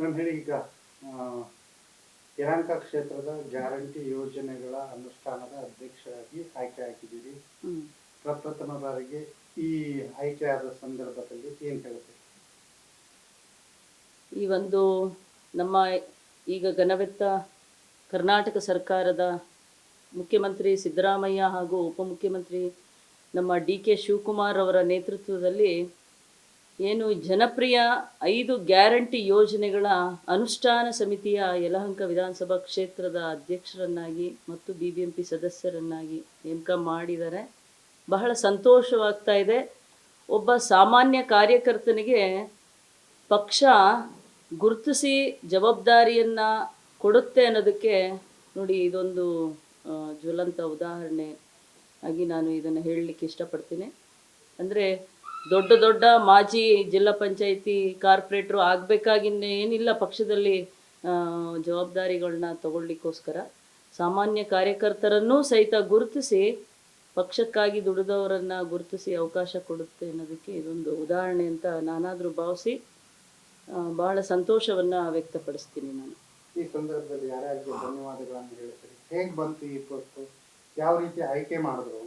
Madam ಹೇಳಿ ಈಗ ಯಲಹಂಕ ಕ್ಷೇತ್ರದ ಗ್ಯಾರಂಟಿ ಯೋಜನೆಗಳ ಅನುಷ್ಠಾನದ ಅಧ್ಯಕ್ಷರಾಗಿ ಆಯ್ಕೆ ಆಗಿದ್ದೀರಿ. ಪ್ರಪ್ರಥಮ ಬಾರಿಗೆ ಈ ಆಯ್ಕೆಯಾದ ಸಂದರ್ಭದಲ್ಲಿ ಏನು ಹೇಳ್ತೀರಿ ಈ ಒಂದು ನಮ್ಮ ಈಗ ಘನವೆತ್ತ ಕರ್ನಾಟಕ ಸರ್ಕಾರದ ಮುಖ್ಯಮಂತ್ರಿ ಸಿದ್ದರಾಮಯ್ಯ ಹಾಗೂ ಉಪಮುಖ್ಯಮಂತ್ರಿ ನಮ್ಮ ಡಿ ಕೆ ಶಿವಕುಮಾರ್ ಅವರ ನೇತೃತ್ವದಲ್ಲಿ ಏನು ಜನಪ್ರಿಯ ಐದು ಗ್ಯಾರಂಟಿ ಯೋಜನೆಗಳ ಅನುಷ್ಠಾನ ಸಮಿತಿಯ ಯಲಹಂಕ ವಿಧಾನಸಭಾ ಕ್ಷೇತ್ರದ ಅಧ್ಯಕ್ಷರನ್ನಾಗಿ ಮತ್ತು ಬಿ ಬಿ ಎಂ ಪಿ ಸದಸ್ಯರನ್ನಾಗಿ ನೇಮಕ ಮಾಡಿದ್ದಾರೆ. ಬಹಳ ಸಂತೋಷವಾಗ್ತಾ ಇದೆ. ಒಬ್ಬ ಸಾಮಾನ್ಯ ಕಾರ್ಯಕರ್ತನಿಗೆ ಪಕ್ಷ ಗುರುತಿಸಿ ಜವಾಬ್ದಾರಿಯನ್ನು ಕೊಡುತ್ತೆ ಅನ್ನೋದಕ್ಕೆ ನೋಡಿ ಇದೊಂದು ಜ್ವಲಂತ ಉದಾಹರಣೆ ಆಗಿ ನಾನು ಇದನ್ನು ಹೇಳಲಿಕ್ಕೆ ಇಷ್ಟಪಡ್ತೀನಿ. ಅಂದರೆ ದೊಡ್ಡ ದೊಡ್ಡ ಮಾಜಿ ಜಿಲ್ಲಾ ಪಂಚಾಯಿತಿ ಕಾರ್ಪೊರೇಟ್ರು ಆಗಬೇಕಾಗಿನ್ನ ಏನಿಲ್ಲ ಪಕ್ಷದಲ್ಲಿ ಜವಾಬ್ದಾರಿಗಳನ್ನ ತಗೊಳ್ಳಿಕ್ಕೋಸ್ಕರ. ಸಾಮಾನ್ಯ ಕಾರ್ಯಕರ್ತರನ್ನೂ ಸಹಿತ ಗುರುತಿಸಿ ಪಕ್ಷಕ್ಕಾಗಿ ದುಡಿದವರನ್ನ ಗುರುತಿಸಿ ಅವಕಾಶ ಕೊಡುತ್ತೆ ಅನ್ನೋದಕ್ಕೆ ಇದೊಂದು ಉದಾಹರಣೆ ಅಂತ ನಾನಾದರೂ ಭಾವಿಸಿ ಬಹಳ ಸಂತೋಷವನ್ನು ವ್ಯಕ್ತಪಡಿಸ್ತೀನಿ ನಾನು. ಈ ಸಂದರ್ಭದಲ್ಲಿ ಯಾರ್ಯಾರಿಗೆ ಧನ್ಯವಾದಗಳನ್ನು ಹೇಳ್ತೀರಿ? ಹೇಗೆ ಬಂತು ಈ ಪೋಸ್ಟು ಯಾವ ರೀತಿ ಆಯ್ಕೆ ಮಾಡಿದ್ರು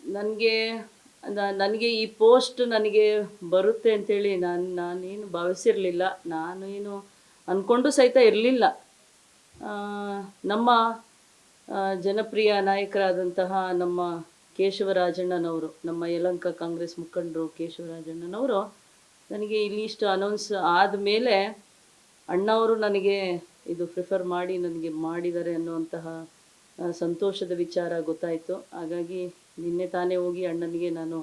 ನನಗೆ ನನಗೆ ಈ ಪೋಸ್ಟ್ ನನಗೆ ಬರುತ್ತೆ ಅಂತೇಳಿ ನಾನು, ನಾನೇನು ಭಾವಿಸಿರಲಿಲ್ಲ. ನಾನೇನು ಅಂದ್ಕೊಂಡು ಸಹಿತ ಇರಲಿಲ್ಲ. ನಮ್ಮ ಜನಪ್ರಿಯ ನಾಯಕರಾದಂತಹ ನಮ್ಮ ಕೇಶವರಾಜಣ್ಣನವರು, ನಮ್ಮ ಯಲಂಕ ಕಾಂಗ್ರೆಸ್ ಮುಖಂಡರು ಕೇಶವರಾಜಣ್ಣನವರು ನನಗೆ ಇಲ್ಲಿ ಇಷ್ಟು ಅನೌನ್ಸ್ ಆದಮೇಲೆ ಅಣ್ಣವರು ನನಗೆ ಇದು ಪ್ರಿಫರ್ ಮಾಡಿ ನನಗೆ ಮಾಡಿದ್ದಾರೆ ಅನ್ನುವಂತಹ ಸಂತೋಷದ ವಿಚಾರ ಗೊತ್ತಾಯಿತು. ಹಾಗಾಗಿ ನಿನ್ನೆ ತಾನೇ ಹೋಗಿ ಅಣ್ಣನಿಗೆ ನಾನು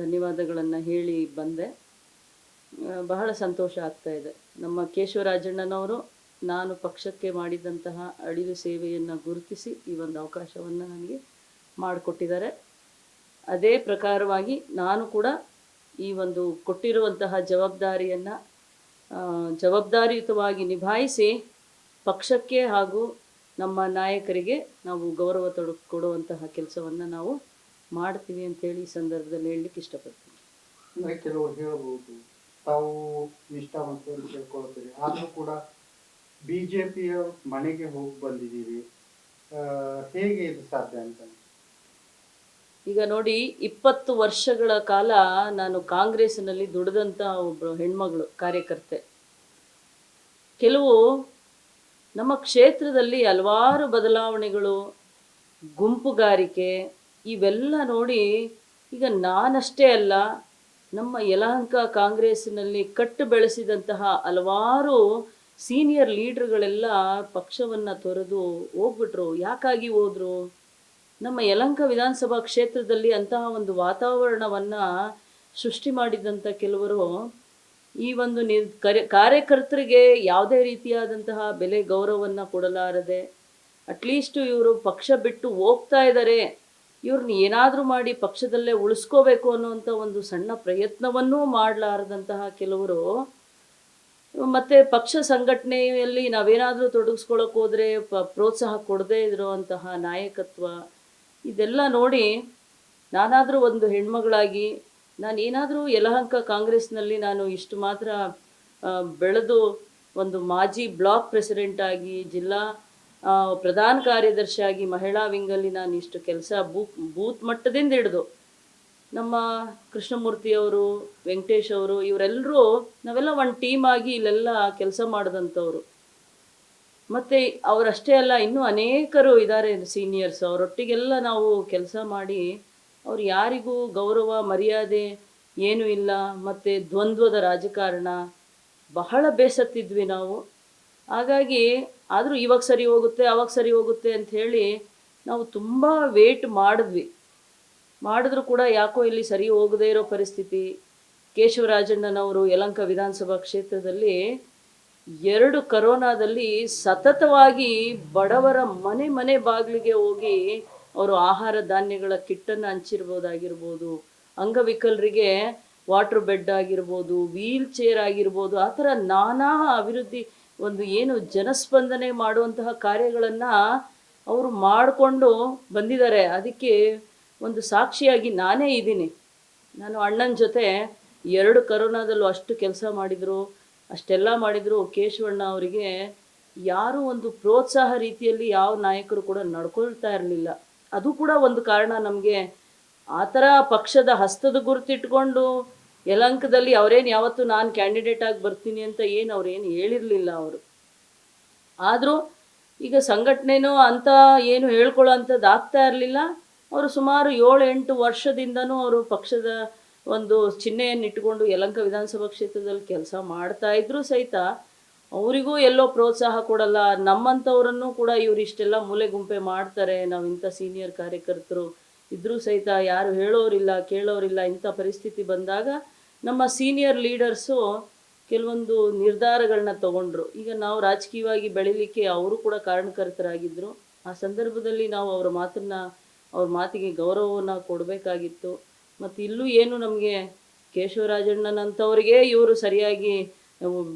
ಧನ್ಯವಾದಗಳನ್ನು ಹೇಳಿ ಬಂದೆ. ಬಹಳ ಸಂತೋಷ ಆಗ್ತಾ ಇದೆ. ನಮ್ಮ ಕೇಶವರಾಜಣ್ಣನವರು ನಾನು ಪಕ್ಷಕ್ಕೆ ಮಾಡಿದಂತಹ ಅಳಿಲು ಸೇವೆಯನ್ನು ಗುರುತಿಸಿ ಈ ಒಂದು ಅವಕಾಶವನ್ನು ನನಗೆ ಮಾಡಿಕೊಟ್ಟಿದ್ದಾರೆ. ಅದೇ ಪ್ರಕಾರವಾಗಿ ನಾನು ಕೂಡ ಈ ಒಂದು ಕೊಟ್ಟಿರುವಂತಹ ಜವಾಬ್ದಾರಿಯನ್ನು ಜವಾಬ್ದಾರಿಯುತವಾಗಿ ನಿಭಾಯಿಸಿ ಪಕ್ಷಕ್ಕೆ ಹಾಗೂ ನಮ್ಮ ನಾಯಕರಿಗೆ ನಾವು ಗೌರವ ತೊಡ ಕೊಡುವಂತಹ ಕೆಲಸವನ್ನು ನಾವು ಮಾಡ್ತೀವಿ ಅಂತೇಳಿ ಈ ಸಂದರ್ಭದಲ್ಲಿ ಹೇಳಲಿಕ್ಕೆ ಇಷ್ಟಪಡ್ತೀನಿ. ಅಂದರೆ ಕೆಲವರು ಹೇಳಬಹುದು ತಾವು ನಿಷ್ಠಾವಂತ ಅಂತ ಕೇಳ್ಕೊಳ್ತೀರಿ. ಆದರೂ ಕೂಡ ಬಿ ಜೆ ಪಿಯ ಮನೆಗೆ ಹೋಗಿ ಬಂದಿದ್ದೀರಿ. ಹೇಗೆ ಇದು ಸಾಧ್ಯ ಅಂತ? ಈಗ ನೋಡಿ ಇಪ್ಪತ್ತು ವರ್ಷಗಳ ಕಾಲ ನಾನು ಕಾಂಗ್ರೆಸ್ನಲ್ಲಿ ದುಡಿದಂಥ ಒಬ್ಬರು ಹೆಣ್ಮಗಳು ಕಾರ್ಯಕರ್ತೆ. ಕೆಲವು ನಮ್ಮ ಕ್ಷೇತ್ರದಲ್ಲಿ ಹಲವಾರು ಬದಲಾವಣೆಗಳು, ಗುಂಪುಗಾರಿಕೆ, ಇವೆಲ್ಲ ನೋಡಿ ಈಗ ನಾನಷ್ಟೇ ಅಲ್ಲ, ನಮ್ಮ ಯಲಹಂಕ ಕಾಂಗ್ರೆಸ್ನಲ್ಲಿ ಕಟ್ಟು ಬೆಳೆಸಿದಂತಹ ಹಲವಾರು ಸೀನಿಯರ್ ಲೀಡ್ರ್ಗಳೆಲ್ಲ ಪಕ್ಷವನ್ನು ತೊರೆದು ಹೋಗ್ಬಿಟ್ರು. ಯಾಕಾಗಿ ಹೋದರು? ನಮ್ಮ ಯಲಹಂಕ ವಿಧಾನಸಭಾ ಕ್ಷೇತ್ರದಲ್ಲಿ ಅಂತಹ ಒಂದು ವಾತಾವರಣವನ್ನು ಸೃಷ್ಟಿ ಮಾಡಿದಂಥ ಕೆಲವರು ಈ ಒಂದು ನಿರ್ ಕರೆ, ಕಾರ್ಯಕರ್ತರಿಗೆ ಯಾವುದೇ ರೀತಿಯಾದಂತಹ ಬೆಲೆ ಗೌರವವನ್ನು ಕೊಡಲಾರದೆ ಅಟ್ಲೀಸ್ಟ್ ಇವರು ಪಕ್ಷ ಬಿಟ್ಟು ಹೋಗ್ತಾ ಇದ್ದಾರೆ ಇವ್ರನ್ನ ಏನಾದರೂ ಮಾಡಿ ಪಕ್ಷದಲ್ಲೇ ಉಳಿಸ್ಕೋಬೇಕು ಅನ್ನುವಂಥ ಒಂದು ಸಣ್ಣ ಪ್ರಯತ್ನವನ್ನೂ ಮಾಡಲಾರದಂತಹ ಕೆಲವರು, ಮತ್ತು ಪಕ್ಷ ಸಂಘಟನೆಯಲ್ಲಿ ನಾವೇನಾದರೂ ತೊಡಗಿಸ್ಕೊಳ್ಳೋಕೆ ಹೋದರೆ ಪ, ಪ್ರೋತ್ಸಾಹ ಕೊಡದೇ ಇರುವಂತಹ ನಾಯಕತ್ವ, ಇದೆಲ್ಲ ನೋಡಿ ನಾನಾದರೂ ಒಂದು ಹೆಣ್ಮಗಳಾಗಿ ನಾನು ಏನಾದರೂ ಯಲಹಂಕ ಕಾಂಗ್ರೆಸ್ನಲ್ಲಿ ನಾನು ಇಷ್ಟು ಮಾತ್ರ ಬೆಳೆದು ಒಂದು ಮಾಜಿ ಬ್ಲಾಕ್ ಪ್ರೆಸಿಡೆಂಟ್ ಆಗಿ, ಜಿಲ್ಲಾ ಪ್ರಧಾನ ಪ್ರಧಾನ ಕಾರ್ಯದರ್ಶಿಯಾಗಿ ಮಹಿಳಾ ವಿಂಗಲ್ಲಿ ನಾನು ಇಷ್ಟು ಕೆಲಸ ಬೂತ್ ಬೂತ್ ಮಟ್ಟದಿಂದ ಹಿಡಿದು ನಮ್ಮ ಕೃಷ್ಣಮೂರ್ತಿಯವರು ವೆಂಕಟೇಶ್ ಅವರು, ಇವರೆಲ್ಲರೂ ನಾವೆಲ್ಲ ಒಂದು ಟೀಮ್ ಆಗಿ ಇಲ್ಲೆಲ್ಲ ಕೆಲಸ ಮಾಡಿದಂಥವ್ರು. ಮತ್ತು ಅವರಷ್ಟೇ ಅಲ್ಲ, ಇನ್ನೂ ಅನೇಕರು ಇದ್ದಾರೆ ಸೀನಿಯರ್ಸ್ ಅವರೊಟ್ಟಿಗೆಲ್ಲ ನಾವು ಕೆಲಸ ಮಾಡಿ ಅವ್ರು ಯಾರಿಗೂ ಗೌರವ, ಮರ್ಯಾದೆ ಏನೂ ಇಲ್ಲ, ಮತ್ತು ದ್ವಂದ್ವದ ರಾಜಕಾರಣ. ಬಹಳ ಬೇಸತ್ತಿದ್ವಿ ನಾವು. ಹಾಗಾಗಿ ಆದರೂ ಇವಾಗ ಸರಿ ಹೋಗುತ್ತೆ, ಅವಾಗ ಸರಿ ಹೋಗುತ್ತೆ ಅಂತ ಹೇಳಿ ನಾವು ತುಂಬ ವೇಟ್ ಮಾಡಿದ್ವಿ. ಮಾಡಿದ್ರು ಕೂಡ ಯಾಕೋ ಇಲ್ಲಿ ಸರಿ ಹೋಗದೇ ಇರೋ ಪರಿಸ್ಥಿತಿ. ಕೇಶವರಾಜಣ್ಣನವರು ಯಲಂಕ ವಿಧಾನಸಭಾ ಕ್ಷೇತ್ರದಲ್ಲಿ ಎರಡು ಕರೋನಾದಲ್ಲಿ ಸತತವಾಗಿ ಬಡವರ ಮನೆ ಮನೆ ಬಾಗಿಲಿಗೆ ಹೋಗಿ ಅವರು ಆಹಾರ ಧಾನ್ಯಗಳ ಕಿಟ್ಟನ್ನು ಹಂಚಿರ್ಬೋದಾಗಿರ್ಬೋದು, ಅಂಗವಿಕಲರಿಗೆ ವಾಟರ್ ಬೆಡ್ ಆಗಿರ್ಬೋದು, ವೀಲ್ ಚೇರ್ ಆಗಿರ್ಬೋದು, ಆ ಥರ ನಾನಾ ಅಭಿವೃದ್ಧಿ ಒಂದು ಏನು ಜನಸ್ಪಂದನೆ ಮಾಡುವಂತಹ ಕಾರ್ಯಗಳನ್ನು ಅವರು ಮಾಡಿಕೊಂಡು ಬಂದಿದ್ದಾರೆ. ಅದಕ್ಕೆ ಒಂದು ಸಾಕ್ಷಿಯಾಗಿ ನಾನೇ ಇದ್ದೀನಿ. ನಾನು ಅಣ್ಣನ ಜೊತೆ ಎರಡು ಕರೋನಾದಲ್ಲೂ ಅಷ್ಟು ಕೆಲಸ ಮಾಡಿದರು, ಅಷ್ಟೆಲ್ಲ ಮಾಡಿದರು. ಕೇಶವಣ್ಣ ಅವರಿಗೆ ಯಾರೂ ಒಂದು ಪ್ರೋತ್ಸಾಹ ರೀತಿಯಲ್ಲಿ ಯಾವ ನಾಯಕರು ಕೂಡ ನಡ್ಕೊಳ್ತಾ ಇರಲಿಲ್ಲ. ಅದು ಕೂಡ ಒಂದು ಕಾರಣ ನಮಗೆ. ಆ ಥರ ಪಕ್ಷದ ಹಸ್ತದ ಗುರುತಿಟ್ಕೊಂಡು ಯಲಂಕದಲ್ಲಿ ಅವರೇನು ಯಾವತ್ತೂ ನಾನು ಕ್ಯಾಂಡಿಡೇಟ್ ಆಗಿ ಬರ್ತೀನಿ ಅಂತ ಏನು ಅವ್ರೇನು ಹೇಳಿರಲಿಲ್ಲ ಅವರು. ಆದರೂ ಈಗ ಸಂಘಟನೆನೂ ಅಂತ ಏನು ಹೇಳ್ಕೊಳ್ಳೋ ಆಗ್ತಾ ಇರಲಿಲ್ಲ. ಅವರು ಸುಮಾರು ಏಳು ಎಂಟು ವರ್ಷದಿಂದನೂ ಅವರು ಪಕ್ಷದ ಒಂದು ಚಿಹ್ನೆಯನ್ನು ಇಟ್ಟುಕೊಂಡು ಯಲಂಕ ವಿಧಾನಸಭಾ ಕ್ಷೇತ್ರದಲ್ಲಿ ಕೆಲಸ ಮಾಡ್ತಾ ಇದ್ರು ಸಹಿತ ಅವರಿಗೂ ಎಲ್ಲೋ ಪ್ರೋತ್ಸಾಹ ಕೊಡಲ್ಲ. ನಮ್ಮಂಥವ್ರನ್ನು ಕೂಡ ಇವ್ರು ಇಷ್ಟೆಲ್ಲ ಮೂಲೆ ಗುಂಪೆ ಮಾಡ್ತಾರೆ. ನಾವು ಇಂಥ ಸೀನಿಯರ್ ಕಾರ್ಯಕರ್ತರು ಇದ್ರೂ ಸಹಿತ ಯಾರು ಹೇಳೋರಿಲ್ಲ, ಕೇಳೋರಿಲ್ಲ, ಇಂಥ ಪರಿಸ್ಥಿತಿ ಬಂದಾಗ ನಮ್ಮ ಸೀನಿಯರ್ ಲೀಡರ್ಸು ಕೆಲವೊಂದು ನಿರ್ಧಾರಗಳನ್ನ ತಗೊಂಡ್ರು. ಈಗ ನಾವು ರಾಜಕೀಯವಾಗಿ ಬೆಳಿಲಿಕ್ಕೆ ಅವರು ಕೂಡ ಕಾರಣಕರ್ತರಾಗಿದ್ದರು ಆ ಸಂದರ್ಭದಲ್ಲಿ ನಾವು ಅವರ ಮಾತನ್ನ, ಅವ್ರ ಮಾತಿಗೆ ಗೌರವವನ್ನು ಕೊಡಬೇಕಾಗಿತ್ತು. ಮತ್ತು ಇಲ್ಲೂ ಏನು ನಮಗೆ ಕೇಶವರಾಜಣ್ಣನಂಥವ್ರಿಗೆ ಇವರು ಸರಿಯಾಗಿ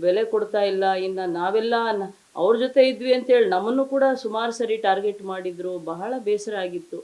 ಬೆಲೆ ಕೊಡ್ತಾ ಇಲ್ಲ, ಇನ್ನು ನಾವೆಲ್ಲ ಅವ್ರ ಜೊತೆ ಇದ್ವಿ ಅಂತೇಳಿ ನಮ್ಮನ್ನು ಕೂಡ ಸುಮಾರು ಸರಿ ಟಾರ್ಗೆಟ್ ಮಾಡಿದ್ರು, ಬಹಳ ಬೇಸರ ಆಗಿತ್ತು.